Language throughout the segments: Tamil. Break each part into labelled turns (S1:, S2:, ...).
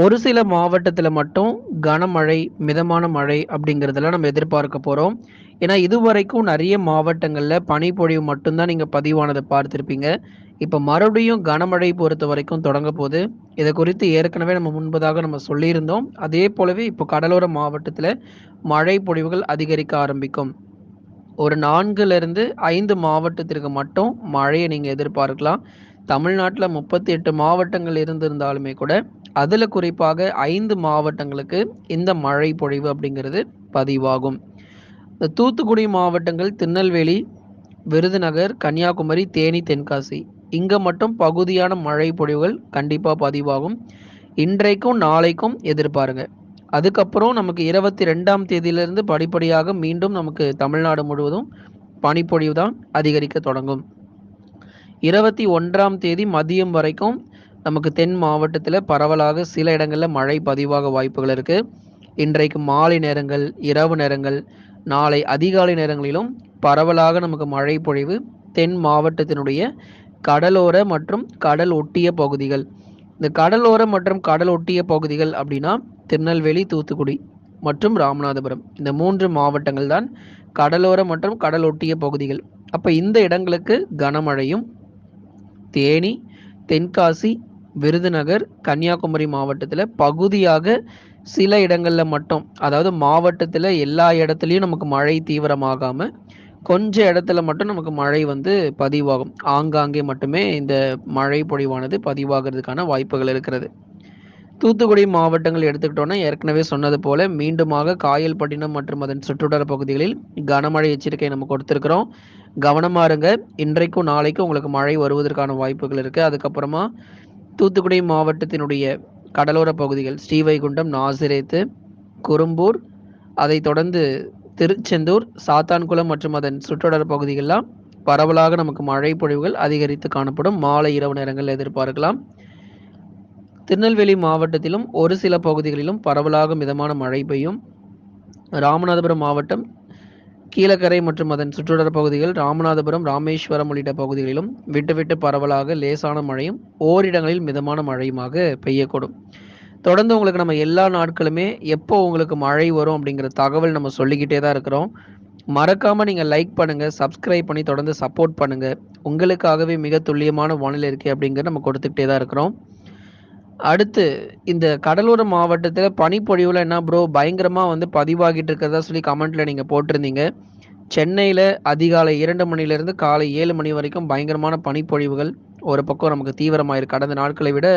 S1: ஒரு சில மாவட்டத்தில் மட்டும் கனமழை மிதமான மழை அப்படிங்கிறதெல்லாம் நம்ம எதிர்பார்க்க போகிறோம் ஏன்னா இதுவரைக்கும் நிறைய மாவட்டங்களில் பனிப்பொழிவு மட்டும்தான் நீங்கள் பதிவானதை பார்த்துருப்பீங்க. இப்போ மறுபடியும் கனமழை பொறுத்த வரைக்கும் தொடங்க போது இதை குறித்து ஏற்கனவே நம்ம முன்பதாக நம்ம சொல்லியிருந்தோம். அதே போலவே இப்போ கடலோர மாவட்டத்தில் மழை பொழிவுகள் அதிகரிக்க ஆரம்பிக்கும். ஒரு நான்குலேருந்து ஐந்து மாவட்டத்திற்கு மட்டும் மழையை நீங்கள் எதிர்பார்க்கலாம். தமிழ்நாட்டில் முப்பத்தி எட்டு மாவட்டங்கள் இருந்திருந்தாலுமே கூட அதில் குறிப்பாக ஐந்து மாவட்டங்களுக்கு இந்த மழை பொழிவு அப்படிங்கிறது பதிவாகும். இந்த தூத்துக்குடி மாவட்டங்கள் திருநெல்வேலி விருதுநகர் கன்னியாகுமரி தேனி தென்காசி இங்கே மட்டும் பகுதியான மழை பொழிவுகள் கண்டிப்பாக பதிவாகும். இன்றைக்கும் நாளைக்கும் எதிர்பாருங்க. அதுக்கப்புறம் நமக்கு இருபத்தி ரெண்டாம் தேதியிலிருந்து படிப்படியாக மீண்டும் நமக்கு தமிழ்நாடு முழுவதும் பனிப்பொழிவு தான் அதிகரிக்க தொடங்கும். இருபத்தி ஒன்றாம் தேதி மதியம் வரைக்கும் நமக்கு தென் மாவட்டத்தில் பரவலாக சில இடங்களில் மழை பதிவாக வாய்ப்புகள் இருக்குது இன்றைக்கு மாலை நேரங்கள் இரவு நேரங்கள் நாளை அதிகாலை நேரங்களிலும் பரவலாக நமக்கு மழை பொழிவு தென் மாவட்டத்தினுடைய கடலோர மற்றும் கடல் ஒட்டிய பகுதிகள். இந்த கடலோர மற்றும் கடல் ஒட்டிய பகுதிகள் அப்படின்னா திருநெல்வேலி தூத்துக்குடி மற்றும் ராமநாதபுரம். இந்த மூன்று மாவட்டங்கள் தான் கடலோர மற்றும் கடல் ஒட்டிய பகுதிகள். அப்போ இந்த இடங்களுக்கு கனமழையும் தேனி தென்காசி விருதுநகர் கன்னியாகுமரி மாவட்டத்தில் பகுதியாக சில இடங்களில் மட்டும் அதாவது மாவட்டத்தில் எல்லா இடத்துலையும் நமக்கு மழை தீவிரமாகாமல் கொஞ்ச இடத்துல மட்டும் நமக்கு மழை வந்து பதிவாகும். ஆங்காங்கே மட்டுமே இந்த மழை பொழிவானது பதிவாகிறதுக்கான வாய்ப்புகள் இருக்கிறது. தூத்துக்குடி மாவட்டங்கள் எடுத்துக்கிட்டோன்னா ஏற்கனவே சொன்னது போல மீண்டுமாக காயல்பட்டினம் மற்றும் அதன் சுற்றுவட்டார பகுதிகளில் கனமழை எச்சரிக்கை நம்ம கொடுத்துருக்குறோம். கவனமாக இருங்க. இன்றைக்கும் நாளைக்கும் உங்களுக்கு மழை வருவதற்கான வாய்ப்புகள் இருக்குது அதுக்கப்புறமா தூத்துக்குடி மாவட்டத்தினுடைய கடலோர பகுதிகள் ஸ்ரீவைகுண்டம் நாசிரேத்து குறும்பூர் அதை தொடர்ந்து திருச்செந்தூர் சாத்தான்குளம் மற்றும் அதன் சுற்றுவட்டார பகுதிகளெலாம் பரவலாக நமக்கு மழை பொழிவுகள் அதிகரித்து காணப்படும். மாலை இரவு நேரங்கள் எதிர்பார்க்கலாம். திருநெல்வேலி மாவட்டத்திலும் ஒரு சில பகுதிகளிலும் பரவலாக மிதமான மழை பெய்யும். ராமநாதபுரம் மாவட்டம் கீழக்கரை மற்றும் அதன் சுற்றுவட்டார பகுதிகள் ராமநாதபுரம் ராமேஸ்வரம் உள்ளிட்ட பகுதிகளிலும் விட்டு விட்டு பரவலாக லேசான மழையும் ஓரிடங்களில் மிதமான மழையுமாக பெய்யக்கூடும். தொடர்ந்து உங்களுக்கு நம்ம எல்லா நாட்களுமே எப்போ உங்களுக்கு மழை வரும் அப்படிங்கிற தகவல் நம்ம சொல்லிக்கிட்டே தான் இருக்கிறோம். மறக்காம நீங்கள் லைக் பண்ணுங்க சப்ஸ்கிரைப் பண்ணி தொடர்ந்து சப்போர்ட் பண்ணுங்க. உங்களுக்காகவே மிக துல்லியமான வானிலை இருக்குது அப்படிங்கிறத நம்ம கொடுத்துக்கிட்டே தான் இருக்கிறோம். அடுத்து இந்த கடலோர மாவட்டத்தில் பனிப்பொழிவில் என்ன ப்ரோ பயங்கரமாக வந்து பதிவாகிட்டு இருக்கிறதா சொல்லி கமெண்ட்டில் நீங்கள் போட்டிருந்தீங்க. சென்னையில் அதிகாலை இரண்டு மணிலேருந்து காலை ஏழு மணி வரைக்கும் பயங்கரமான பனிப்பொழிவுகள் ஒரு பக்கம் நமக்கு தீவிரமாயிருக்கு கடந்த நாட்களை விட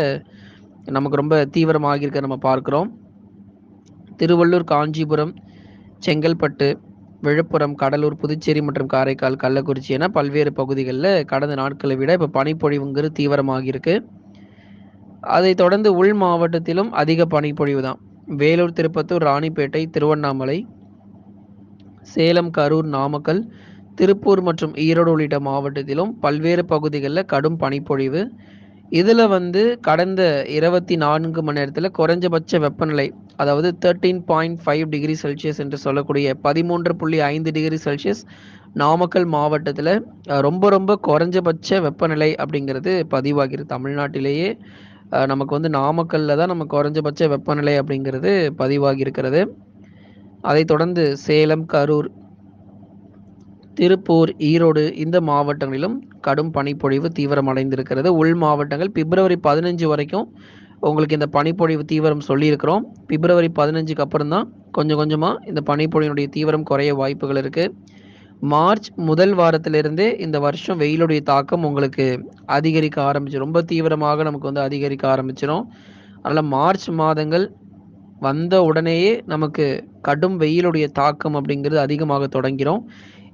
S1: நமக்கு ரொம்ப தீவிரமாக இருக்க நம்ம பார்க்குறோம். திருவள்ளூர் காஞ்சிபுரம் செங்கல்பட்டு விழுப்புரம் கடலூர் புதுச்சேரி மற்றும் காரைக்கால் கள்ளக்குறிச்சி என பல்வேறு பகுதிகளில் கடந்த நாட்களை விட இப்போ பனிப்பொழிவுங்கிறது தீவிரமாகியிருக்கு. அதை தொடர்ந்து உள் மாவட்டத்திலும் அதிக பனிப்பொழிவு தான் வேலூர் திருப்பத்தூர் ராணிப்பேட்டை திருவண்ணாமலை சேலம் கரூர் நாமக்கல் திருப்பூர் மற்றும் ஈரோடு உள்ளிட்ட மாவட்டத்திலும் பல்வேறு பகுதிகளில் கடும் பனிப்பொழிவு. இதில் வந்து கடந்த இருபத்தி நான்கு மணி நேரத்தில் குறைஞ்சபட்ச வெப்பநிலை அதாவது thirteen point five degree Celsius என்று சொல்லக்கூடிய பதிமூன்று புள்ளி ஐந்து டிகிரி செல்சியஸ் நாமக்கல் மாவட்டத்தில் ரொம்ப ரொம்ப குறைஞ்சபட்ச வெப்பநிலை அப்படிங்கிறது பதிவாகிறது தமிழ்நாட்டிலேயே. நமக்கு வந்து நாமக்கல்ல தான் நம்ம குறைஞ்சபட்ச வெப்பநிலை அப்படிங்கிறது பதிவாகி இருக்கிறது அதைத் தொடர்ந்து சேலம் கரூர் திருப்பூர் ஈரோடு இந்த மாவட்டங்களிலும் கடும் பனிப்பொழிவு தீவிரமடைந்திருக்கிறது. உள் மாவட்டங்கள் பிப்ரவரி பதினஞ்சு வரைக்கும் உங்களுக்கு இந்த பனிப்பொழிவு தீவிரம் சொல்லியிருக்கிறோம். பிப்ரவரி பதினஞ்சுக்கு அப்புறம் தான் கொஞ்சம் கொஞ்சமாக இந்த பனிப்பொழிவினுடைய தீவிரம் குறைய வாய்ப்புகள் இருக்குது மார்ச் முதல் வாரத்திலிருந்தே இந்த வருஷம் வெயிலுடைய தாக்கம் உங்களுக்கு அதிகரிக்க ஆரம்பிச்சிடும் ரொம்ப தீவிரமாக நமக்கு வந்து அதிகரிக்க ஆரம்பிச்சிடும் அதனால் மார்ச் மாதங்கள் வந்த உடனேயே நமக்கு கடும் வெயிலுடைய தாக்கம் அப்படிங்கிறது அதிகமாக தொடங்கிடும்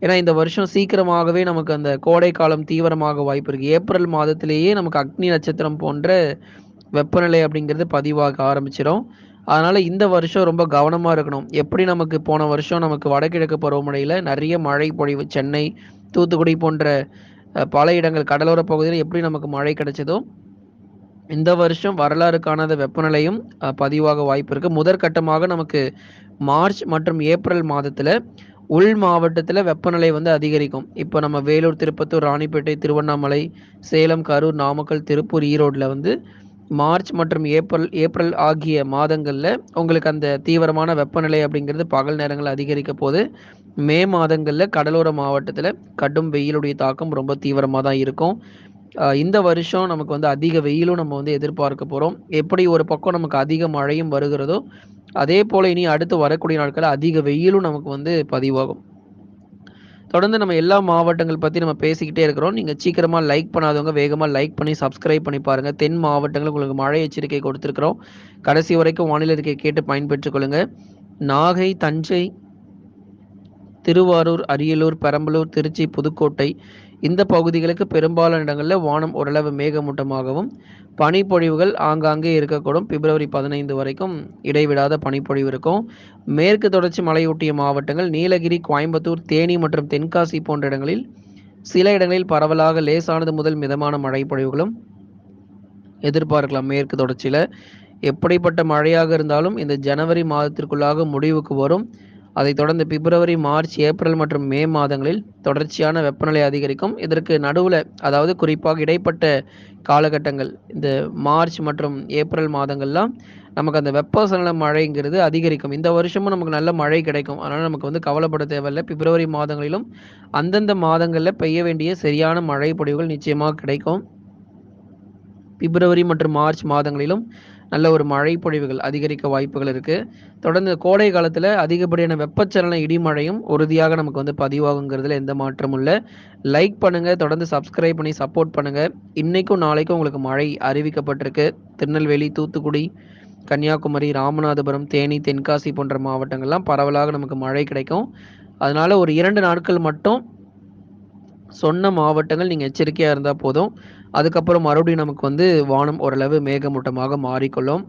S1: ஏன்னா இந்த வருஷம் சீக்கிரமாகவே நமக்கு அந்த கோடை காலம் தீவிரமாக வாய்ப்பு இருக்குது ஏப்ரல் மாதத்திலேயே நமக்கு அக்னி நட்சத்திரம் போன்ற வெப்பநிலை அப்படிங்கிறது பதிவாக ஆரம்பிச்சிடும் அதனால் இந்த வருஷம் ரொம்ப கவனமாக இருக்கணும். எப்படி நமக்கு போன வருஷம் நமக்கு வடகிழக்கு பருவமழையில் நிறைய மழை பொழிவு சென்னை தூத்துக்குடி போன்ற பல இடங்கள் கடலோர பகுதியில் எப்படி நமக்கு மழை கிடைச்சதோ இந்த வருஷம் வரலாறு காணாத வெப்பநிலையும் பதிவாக வாய்ப்பு இருக்குது முதற்கட்டமாக நமக்கு மார்ச் மற்றும் ஏப்ரல் மாதத்தில் உள் மாவட்டத்தில் வெப்பநிலை வந்து அதிகரிக்கும். இப்போ நம்ம வேலூர் திருப்பத்தூர் ராணிப்பேட்டை திருவண்ணாமலை சேலம் கரூர் நாமக்கல் திருப்பூர் ஈரோட்டில் வந்து மார்ச் மற்றும் ஏப்ரல் ஏப்ரல் ஆகிய மாதங்களில் உங்களுக்கு அந்த தீவிரமான வெப்பநிலை அப்படிங்கிறது பகல் நேரங்கள் அதிகரிக்க போது மே மாதங்களில் கடலோர மாவட்டத்தில் கடும் வெயிலுடைய தாக்கம் ரொம்ப தீவிரமாக தான் இருக்கும் இந்த வருஷம் நமக்கு வந்து அதிக வெயிலும் நம்ம வந்து எதிர்பார்க்க போகிறோம் எப்படி ஒரு பக்கம் நமக்கு அதிக மழையும் வருகிறதோ அதே போல் இனி அடுத்து வரக்கூடிய நாட்களில் அதிக வெயிலும் நமக்கு வந்து பதிவாகும். தொடர்ந்து நம்ம எல்லா மாவட்டங்கள் பற்றி நம்ம பேசிக்கிட்டே இருக்கிறோம். நீங்கள் சீக்கிரமாக லைக் பண்ணாதவங்க வேகமாக லைக் பண்ணி சப்ஸ்கிரைப் பண்ணி பாருங்கள் தென் மாவட்டங்கள் உங்களுக்கு மழை எச்சரிக்கை கொடுத்துருக்குறோம். கடைசி வரைக்கும் வானிலை இருக்கை கேட்டு பயன்பெற்றுக் கொள்ளுங்கள் நாகை தஞ்சை திருவாரூர் அரியலூர் பெரம்பலூர் திருச்சி புதுக்கோட்டை இந்த பகுதிகளுக்கு பெரும்பாலான இடங்களில் வானம் ஓரளவு மேகமூட்டமாகவும் பனிப்பொழிவுகள் ஆங்காங்கே இருக்கக்கூடும். பிப்ரவரி பதினைந்து வரைக்கும் இடைவிடாத பனிப்பொழிவு இருக்கும். மேற்கு தொடர்ச்சி மலையொட்டிய மாவட்டங்கள் நீலகிரி கோயம்புத்தூர் தேனி மற்றும் தென்காசி போன்ற இடங்களில் சில இடங்களில் பரவலாக லேசானது முதல் மிதமான மழை பொழிவுகளும் எதிர்பார்க்கலாம். மேற்கு தொடர்ச்சியில் எப்படிப்பட்ட மழையாக இருந்தாலும் இந்த ஜனவரி மாதத்திற்குள்ளாக முடிவுக்கு வரும். அதைத் தொடர்ந்து பிப்ரவரி மார்ச் ஏப்ரல் மற்றும் மே மாதங்களில் தொடர்ச்சியான வெப்பநிலை அதிகரிக்கும். இதற்கு நடுவில் அதாவது குறிப்பாக இடைப்பட்ட காலகட்டங்கள் இந்த மார்ச் மற்றும் ஏப்ரல் மாதங்கள்லாம் நமக்கு அந்த வெப்பசலன மழைங்கிறது அதிகரிக்கும். இந்த வருஷமும் நமக்கு நல்ல மழை கிடைக்கும். அதனால் நமக்கு வந்து கவலைப்பட தேவையில்லை. பிப்ரவரி மாதங்களிலும் அந்தந்த மாதங்களில் பெய்ய வேண்டிய சரியான மழை பொழிவுகள் நிச்சயமாக கிடைக்கும். பிப்ரவரி மற்றும் மார்ச் மாதங்களிலும் நல்ல ஒரு மழை பொழிவுகள் அதிகரிக்க வாய்ப்புகள் இருக்குது தொடர்ந்து கோடை காலத்தில் அதிகப்படியான வெப்பச்சலன இடிமழையும் உறுதியாக நமக்கு வந்து பதிவாகுங்கிறதுல எந்த மாற்றமும் இல்லை. லைக் பண்ணுங்கள் தொடர்ந்து சப்ஸ்கிரைப் பண்ணி சப்போர்ட் பண்ணுங்கள் இன்றைக்கும் நாளைக்கும் உங்களுக்கு மழை அறிவிக்கப்பட்டிருக்கு. திருநெல்வேலி தூத்துக்குடி கன்னியாகுமரி ராமநாதபுரம் தேனி தென்காசி போன்ற மாவட்டங்கள்லாம் பரவலாக நமக்கு மழை கிடைக்கும். அதனால் ஒரு இரண்டு நாட்கள் மட்டும் சொன்ன மாவட்டங்கள் நீங்கள் எச்சரிக்கையாக இருந்தால் போதும். அதுக்கப்புறம் மறுபடியும் நமக்கு வந்து வானம் ஓரளவு மேகமூட்டமாக மாறிக்கொள்ளும்.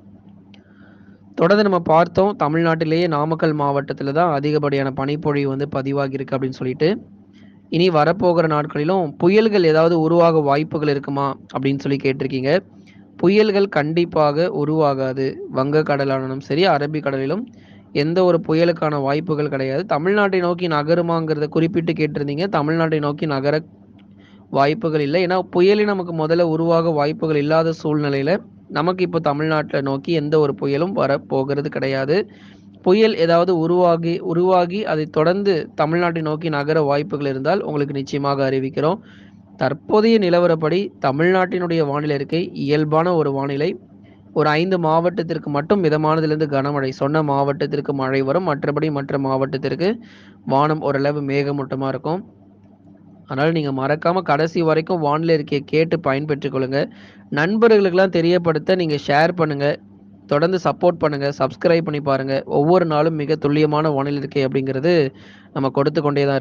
S1: தொடர்ந்து நம்ம பார்த்தோம் தமிழ்நாட்டிலேயே நாமக்கல் மாவட்டத்தில் தான் அதிகப்படியான பனிப்பொழிவு வந்து பதிவாகியிருக்கு அப்படின்னு சொல்லிட்டு. இனி வரப்போகிற நாட்களிலும் புயல்கள் ஏதாவது உருவாக வாய்ப்புகள் இருக்குமா அப்படின்னு சொல்லி கேட்டிருக்கீங்க. புயல்கள் கண்டிப்பாக உருவாகாது. வங்கக்கடலானாலும் சரி அரபிக்கடலிலும் எந்த ஒரு புயலுக்கான வாய்ப்புகள் கிடையாது. தமிழ்நாட்டை நோக்கி நகருமாங்கிறத குறிப்பிட்டு கேட்டிருந்தீங்க. தமிழ்நாட்டை நோக்கி நகர வாய்ப்புகள் இல்லை. ஏன்னா புயலே நமக்கு முதல்ல உருவாக வாய்ப்புகள் இல்லாத சூழ்நிலையில் நமக்கு இப்போ தமிழ்நாட்டில் நோக்கி எந்த ஒரு புயலும் வரப்போகிறது கிடையாது. புயல் ஏதாவது உருவாகி உருவாகி அதை தொடர்ந்து தமிழ்நாட்டை நோக்கி நகர வாய்ப்புகள் இருந்தால் உங்களுக்கு நிச்சயமாக அறிவிக்கிறோம். தற்போதைய நிலவரப்படி தமிழ்நாட்டினுடைய வானிலை இருக்கை இயல்பான ஒரு வானிலை. ஒரு ஐந்து மாவட்டத்திற்கு மட்டும் மிதமானதிலிருந்து கனமழை. சொன்ன மாவட்டத்திற்கு மழை வரும் மற்றபடி மற்ற மாவட்டத்திற்கு வானம் ஓரளவு மேகமூட்டமாக இருக்கும். அதனால் நீங்கள் மறக்காமல் கடைசி வரைக்கும் வானிலை இருக்கையை கேட்டு பயன்பெற்றுக் கொள்ளுங்கள் நண்பர்களுக்கெல்லாம் தெரியப்படுத்த நீங்கள் ஷேர் பண்ணுங்கள் தொடர்ந்து சப்போர்ட் பண்ணுங்கள் சப்ஸ்கிரைப் பண்ணி பாருங்கள் ஒவ்வொரு நாளும் மிக துல்லியமான வானிலை இருக்கை அப்படிங்கிறது நம்ம கொடுத்து கொண்டே தான்